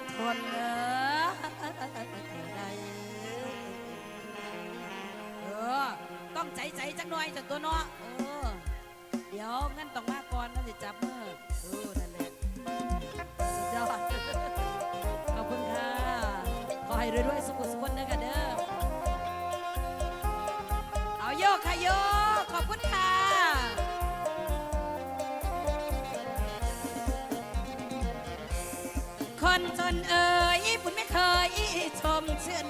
องทนเนอะได้เออ ต้องใจใจจักหน่อยจังตัวเนาะเออ เดี๋ยวงั้นต้องมาก่อนก็จะจับมือเออนั่นแหละสุดยอดขอบคุณค่ะ ขอให้รวยๆสุขสุข คนจนเอ่ยปุ่นไม่เคยชมเชื่น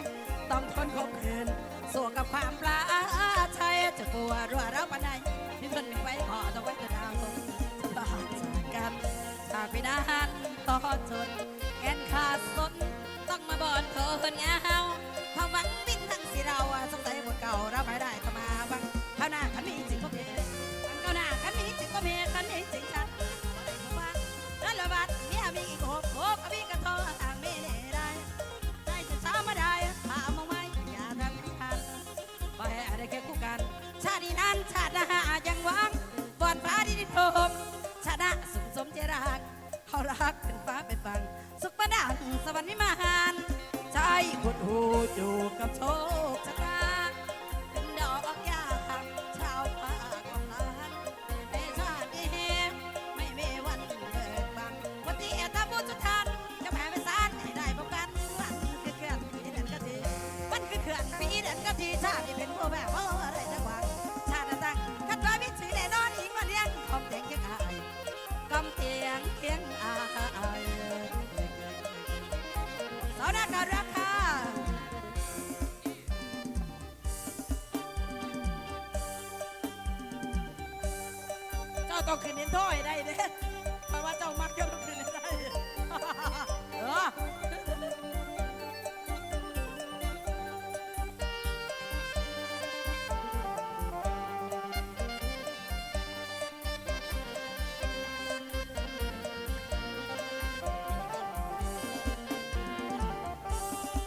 ต้องทนคบคืนสู้กับความปลาชัยจะกลัวรัวเราปานใดที่ทนไม่ไหวขอต้องไว้กระดาวจะบาดจากกันจากไปนานต่อจนแกนขาดสนต้องมาบอนเธอเงาความหวังวิ่งทั้งสิเราสงสัยคนเก่าเราไม่ กัน ชาตินี้นั้นชาติหน้ายังหวังบอนฟ้าดินโทมชาติสมสมเจรักเขารักเป็นฟ้าเป็นฟัง สุขประดังสวรรค์วิมานใจขุดหูอยู่กับโชคชะตาเป็นดอกยาหักชาวป่าของลานในชาตินี้ไม่มีวันเลิกบังวันที่ตาบุญสุดทันจะแผ่ไปสารให้ได้พบกันวันคือเคลื่อนปีเดือนกะทีวันคือเคลื่อนปีเดือนกะทีชาติเป็นผู้แบบ ต้องขึ้นเห็นถ้อยได้เด้เพราะว่าเจ้ามักเจ้าต้องขึ้นได้เออ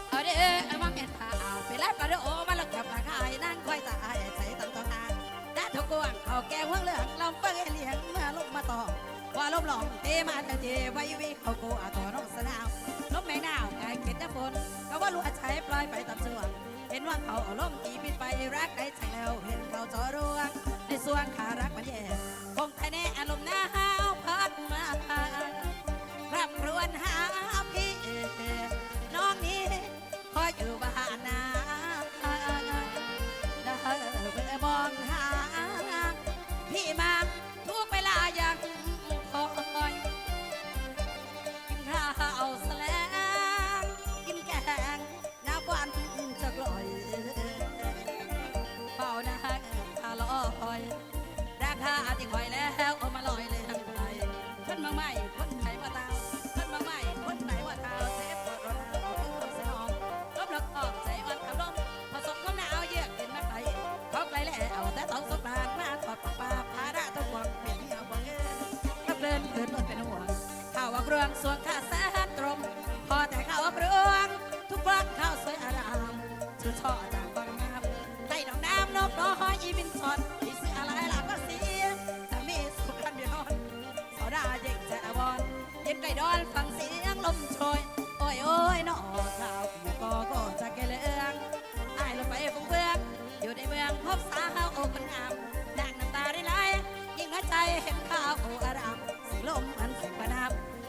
เอาเด้อเอามาเห็นผ้าเอาไปไล่ปเด้อโอ้มาลักจับปลาขายนั่งคอยตาอายใส่ตังตัวทานน้าทุกกวงเขาแก้วหัวเลือ ว่าลมหลองเทมาแต่เจไว้วิเขาโกอาตัวนกสนาวลมแมงดาวกายเข็ดน้ำฝนก็ว่าลัวใช้ปล่อยไปตามช่วงเห็นว่าเขาเอาลมตีปิดไปรักได้ใช่แล้วเห็นเขาจอรวงในสวงขารักมันแย่คงแต่แน่อารมณ์หน้าวพัดมารับรวนหา องสวงข้าแสนตรม พอแต่ข้าวว่าเรืองทุกวันข้าวสวยอารามชื่อช่อจากบางงามใต้ดอกน้ำนกน้อยอีบินชนที่เสื้อ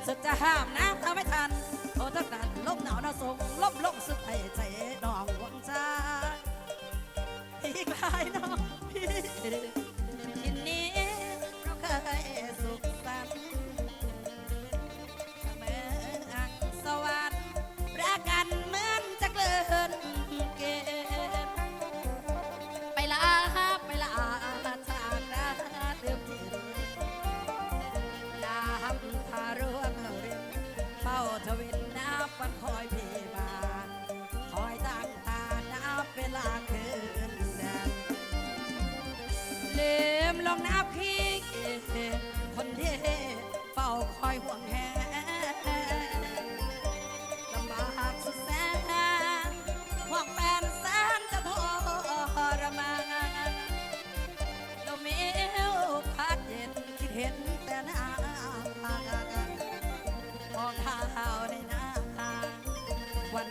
สุดจะห้ามน้ำเอาไม่ทันโอ้ทักนั้นลมหนาวหนาส่งลมลงสุดใจใจน้องหวังใจพี่คลายน้องพี่ ทวินน้ำปันคอยพี่บาคอยตั้งตาน้ำเวลาคืนแดนลืมลองนับขี้คนเฝ้า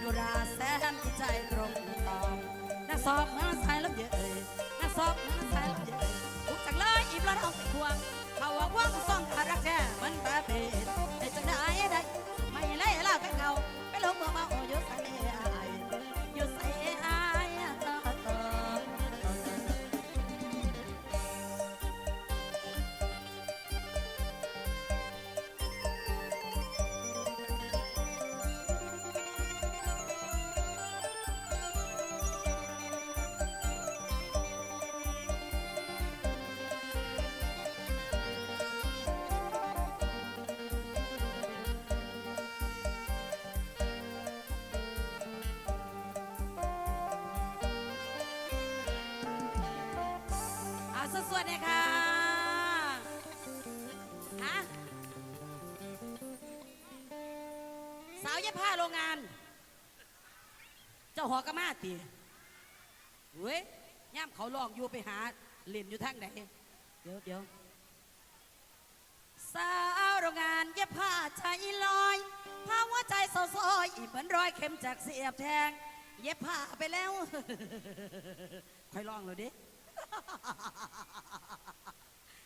ยุราแสนใจตรงตอมนักสอบมื่ สาวเย็บผ้าโรงงาน เจ้าหอกระมาตีเว้ยย่ำเขาลองอยู่ไปหาเล่นอยู่ทางไหนเดี๋ยวเดี๋ยวสาวโรงงานเย็บผ้าใจลอยผ้าหัวใจโซซอยอีเหมือนรอยเข็มจากเสียบแทง เย็บผ้าไปแล้วค่อยลองเลยดิ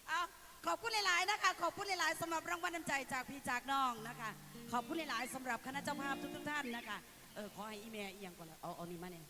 เอาขอบคุณหลาย ๆ นะคะ ขอบคุณหลาย ๆสำหรับรางวัลน้ำใจจากพี่จากน้องนะคะ ขอบคุณหลาย ๆสำหรับคณะเจ้าภาพทุกๆท่านนะคะเออขอให้อีเมลอียงก่อนละเอาเอานี่มาเนี่ย